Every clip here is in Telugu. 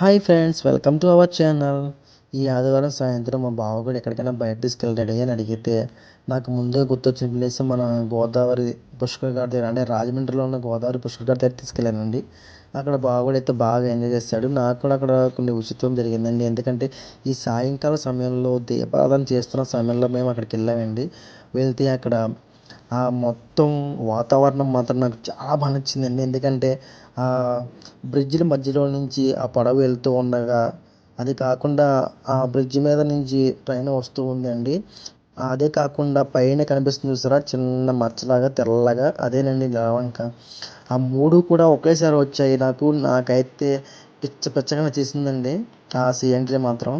Hi friends welcome to our channel. ఈ ఆదివారం సాయంత్రం మా బావ కూడా ఎక్కడికైనా బయట తీసుకెళ్ళాడు అని అడిగితే నాకు ముందే గుర్తొచ్చిన ప్లేస్ మన గోదావరి పుష్కర్ గారి దగ్గర అంటే రాజమండ్రిలో ఉన్న గోదావరి పుష్కర్ గారి దగ్గర తీసుకెళ్ళానండి. అక్కడ బావ కూడా అయితే బాగా ఎంజాయ్ చేస్తాడు. నాకు కూడా అక్కడ కొన్ని ఉచితం జరిగిందండి. ఎందుకంటే ఈ సాయంకాల సమయంలో దీపారాధన చేస్తున్న సమయంలో మేము అక్కడికి వెళ్ళామండి. వెళ్తే అక్కడ ఆ మొత్తం వాతావరణం మాత్రం నాకు చాలా బాగా నచ్చిందండి. ఎందుకంటే ఆ బ్రిడ్జిల మధ్యలో నుంచి ఆ పడవ వెళ్తూ ఉండగా అది కాకుండా ఆ బ్రిడ్జి మీద నుంచి ట్రైన్ వస్తూ ఉందండి. అదే కాకుండా పైన కనిపిస్తుంది చూసారా చిన్న మచ్చలాగా తెల్లగా అదేనండి నెలవంక ఆ మూడు కూడా ఒకేసారి వచ్చాయి. నాకు నాకైతే పిచ్చ పిచ్చగా నచ్చేసిందండి. ఆ సీనరీ మాత్రం.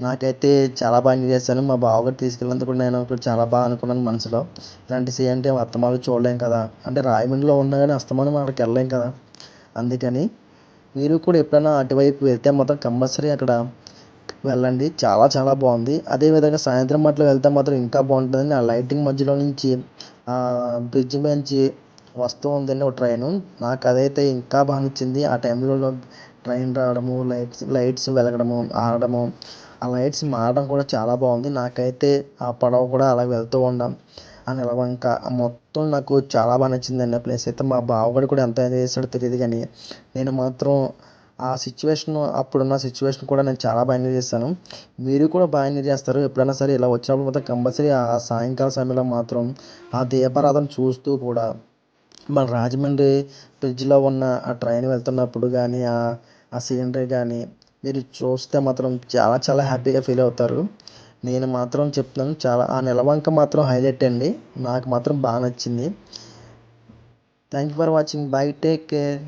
నాకైతే చాలా బాగా ఎంజాయ్ చేశాను. మా బావగారు తీసుకెళ్ళినందుకు కూడా నేను చాలా బాగా అనుకున్నాను మనసులో. ఇలాంటి అంటే అస్తమానం చూడలేం కదా. అంటే రాయమండ్రిలో ఉన్నా కానీ అస్తమానం అక్కడికి వెళ్ళలేం కదా. అందుకని మీరు కూడా ఎప్పుడైనా అటువైపు వెళ్తే మాత్రం కంపల్సరీ అక్కడ వెళ్ళండి. చాలా చాలా బాగుంది. అదేవిధంగా సాయంత్రం మాటలు వెళ్తే మాత్రం ఇంకా బాగుంటుందండి ఆ లైటింగ్ మధ్యలో నుంచి ఆ బ్రిడ్జ్ నుంచి వస్తూ ఉందండి ఒక ట్రైను. నాకు అదైతే ఇంకా బాగా నచ్చింది. ఆ టైంలో ట్రైన్ రావడము లైట్స్ లైట్స్ వెలగడము ఆడడము ఆ లైట్స్ మారడం కూడా చాలా బాగుంది. నాకైతే ఆ పడవ కూడా అలా వెళ్తూ ఉండడం ఆ నిలవంక మొత్తం నాకు చాలా బాగా నచ్చిందండి ఆ ప్లేస్. అయితే మా బావగాడు కూడా ఎంత ఎంజాయ్ చేశాడో తెలియదు కానీ నేను మాత్రం ఆ సిచ్యువేషన్ అప్పుడున్న సిచ్యువేషన్ కూడా నేను చాలా బాగా ఎంజాయ్ చేశాను. మీరు కూడా బాగా ఎంజాయ్ చేస్తారు. ఎప్పుడైనా సరే ఇలా వచ్చినప్పుడు మాత్రం కంపల్సరీ ఆ సాయంకాల సమయంలో మాత్రం ఆ దీపారాధన చూస్తూ కూడా మన రాజమండ్రి బ్రిడ్జిలో ఉన్న ఆ ట్రైన్ వెళ్తున్నప్పుడు కానీ ఆ సీనరీ కానీ మీరు చూస్తే మాత్రం చాలా చాలా హ్యాపీగా ఫీల్ అవుతారు. నేను మాత్రం చెప్తున్నాను చాలా ఆ నెలవంక మాత్రం హైలైట్ అండి. నాకు మాత్రం బాగా నచ్చింది. Thank you for watching bye take care